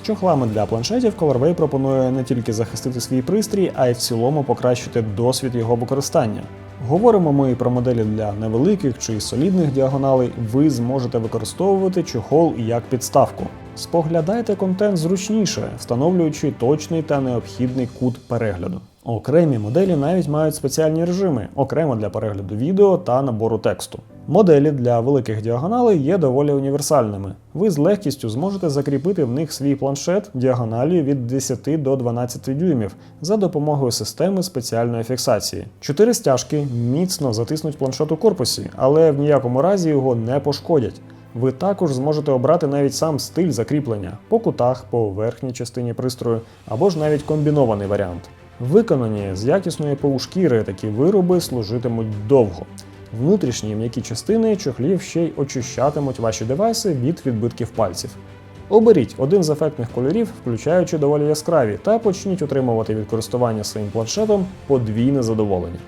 чохлами для планшетів Colorway пропонує не тільки захистити свій пристрій, а й в цілому покращити досвід його використання. Говоримо ми і про моделі для невеликих чи солідних діагоналей. Ви зможете використовувати чохол як підставку. Споглядайте контент зручніше, встановлюючи точний та необхідний кут перегляду. Окремі моделі навіть мають спеціальні режими, окремо для перегляду відео та набору тексту. Моделі для великих діагоналей є доволі універсальними. Ви з легкістю зможете закріпити в них свій планшет діагоналію від 10 до 12 дюймів за допомогою системи спеціальної фіксації. Чотири стяжки міцно затиснуть планшет у корпусі, але в ніякому разі його не пошкодять. Ви також зможете обрати навіть сам стиль закріплення по кутах, по верхній частині пристрою або ж навіть комбінований варіант. Виконані з якісної ПУ-шкіри такі вироби служитимуть довго. Внутрішні м'які частини чохлів ще й очищатимуть ваші девайси від відбитків пальців. Оберіть один з ефектних кольорів, включаючи доволі яскраві, та почніть отримувати від користування своїм планшетом подвійне задоволення.